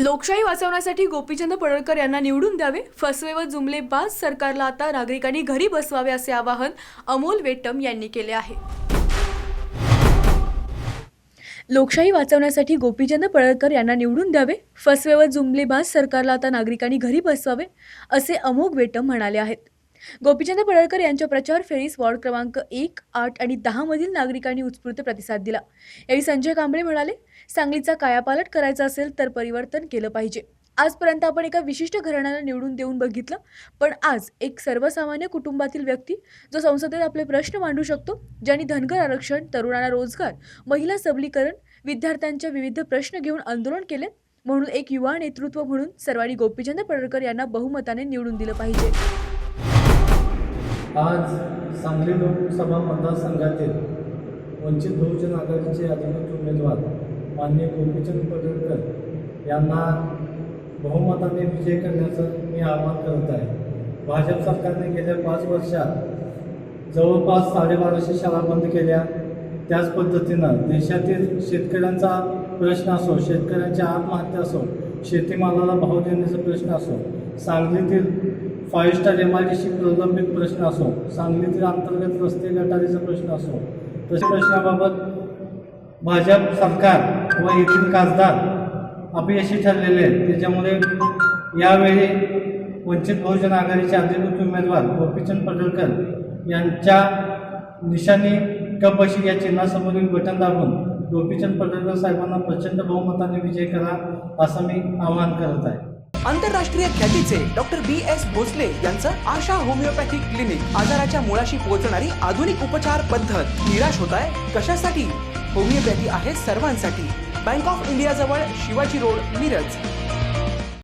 लोकशाही वाचवण्यासाठी गोपीचंद पडळकर यांना निवडून द्यावे फसवे व जुमले बाज सरकारला आता नागरिकांनी घरी बसवावे असे आवाहन अमोल वेटम यांनी केले आहे. लोकशाही वाचवण्यासाठी गोपीचंद पडळकर यांना निवडून द्यावे फसवे व जुमलेबाज सरकारला आता नागरिकांनी घरी बसवावे असे अमोघ वेटम म्हणाले आहेत. गोपीचंद पडळकर यांच्या प्रचार फेरीस वॉर्ड क्रमांक एक आठ आणि दहा मधील नागरिकांनी उत्स्फूर्त प्रतिसाद दिला. यावेळी संजय कांबळे म्हणाले सांगलीचा कायापालट करायचा असेल तर परिवर्तन केलं पाहिजे. आजपर्यंत आपण एका विशिष्ट घराण्याला निवडून देऊन बघितलं पण आज एक सर्वसामान्य कुटुंबातील व्यक्ती जो संसदेत आपले प्रश्न मांडू शकतो ज्यांनी धनगर आरक्षण तरुणांना रोजगार महिला सबलीकरण विद्यार्थ्यांच्या विविध प्रश्न घेऊन आंदोलन केले म्हणून एक युवा नेतृत्व म्हणून सर्वांनी गोपीचंद पडळकर यांना बहुमताने निवडून दिलं पाहिजे. आज सांगली लोकसभा मतदारसंघातील वंचित बहुजन आघाडीचे अधिकृत उमेदवार माननीय गोपीचंद पडळकर यांना बहुमताने विजय करण्याचं मी आवाहन करत आहे. भाजप सरकारने गेल्या पाच वर्षात जवळपास साडेबाराशे शाळा बंद केल्या. त्याच पद्धतीनं देशातील शेतकऱ्यांचा प्रश्न असो शेतकऱ्यांच्या आत्महत्या असो शेतीमालाला भाव देण्याचा प्रश्न असो सांगलीतील five star M I D C प्रलंबित प्रश्न असो सांगलीतील अंतर्गत रस्ते गटारीचा प्रश्न असो तशा प्रश्नाबाबत भाजप सरकार व येथील खासदार अपयशी ठरलेले आहेत. त्याच्यामुळे यावेळी वंचित बहुजन आघाडीचे अधिकृत उमेदवार गोपीचंद पडळकर यांच्या निशाणी कपशी या चिन्हासमोरील बटन दाबून गोपीचंद पडळकर साहेबांना प्रचंड बहुमताने विजय करा असं मी आवाहन करत आहे. आंतरराष्ट्रीय ख्यातीचे डॉक्टर बी एस भोसले यांचं आशा होमिओपॅथिक क्लिनिक आजाराच्या मुळाशी पोहोचणारी आधुनिक उपचार पद्धत निराश होत आहे. कशासाठी? होमिओपॅथी आहे सर्वांसाठी. बँक ऑफ इंडिया जवळ शिवाजी रोड मिरज.